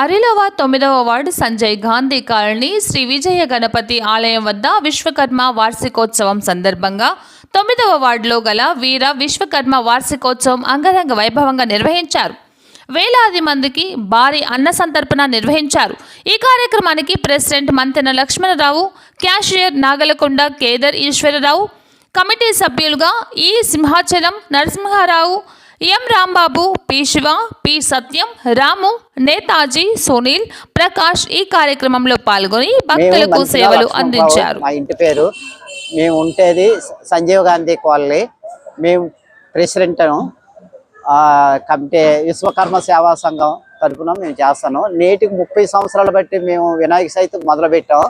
అరిలవ తొమ్మిదవ ward Sanjay Gandhi colony Sri Vijaya Ganapati ఆలయం వద్ద విశ్వకర్మ వార్షికోత్సవం సందర్భంగా తొమ్మిదవ వార్డులో గల వీర విశ్వకర్మ వార్షికోత్సవం అంగరంగ వైభవంగా నిర్వహించారు. వేలాది మందికి భారీ అన్న సంతర్పణ నిర్వహించారు. ఈ కార్యక్రమానికి president Mantena Lakshmanarao cashier Nagalakonda Kedar Eswararao committee సభ్యులుగా E Simhachalam Narasimharao M Rambabu P Siva P Satyam Ramu Netaji Sunil Prakash ఈ కార్యక్రమంలో పాల్గొని భక్తులకు సేవలు అందించారు. మా ఇంటి పేరు. మేము ఉండేది సంజీవ్ గాంధీ కాలనీ. మేము ప్రెసిడెంట్ కమిటీ విశ్వకర్మ సేవా సంఘం తరఫున మేము చేస్తాను. నేటికి ముప్పై సంవత్సరాలు బట్టి మేము వినాయక చవితి మొదలుపెట్టాం.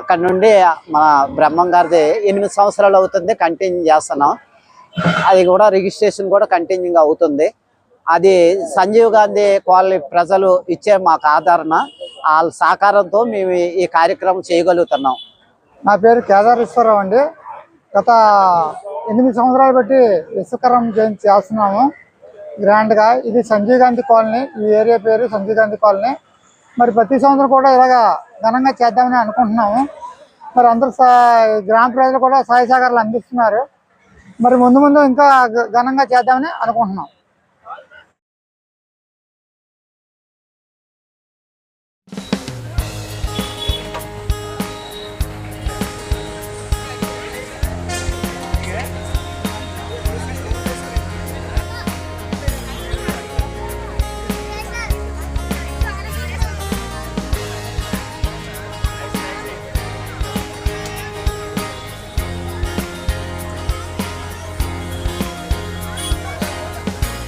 అక్కడ నుండి మన బ్రహ్మం గారిది ఎనిమిది సంవత్సరాలు అవుతుంది కంటిన్యూ చేస్తున్నాం. అది కూడా రిజిస్ట్రేషన్ కూడా కంటిన్యూగా అవుతుంది. అది సంజీవ్ గాంధీ కాలనీ ప్రజలు ఇచ్చే మాకు ఆదరణ వాళ్ళ సహకారంతో మేము ఈ- కార్యక్రమం చేయగలుగుతున్నాం. నా పేరు కేదారేశ్వరరావు అండి. గత ఎనిమిది సంవత్సరాలు బట్టి విశ్వకరం జయంతి చేస్తున్నాము. గ్రాండ్గా ఇది సంజీవ్ గాంధీ కాలనీ ఈ ఏరియా పేరు సంజీవ్ గాంధీ కాలనీ. మరి ప్రతి సంవత్సరం కూడా ఇలాగా ఘనంగా చేద్దామని అనుకుంటున్నాము. మరి అందరు గ్రామ ప్రజలు కూడా సహాయ సహకారాలు అందిస్తున్నారు. మరి ముందు ముందు ఇంకా ఘనంగా చేద్దామని అనుకుంటున్నాం.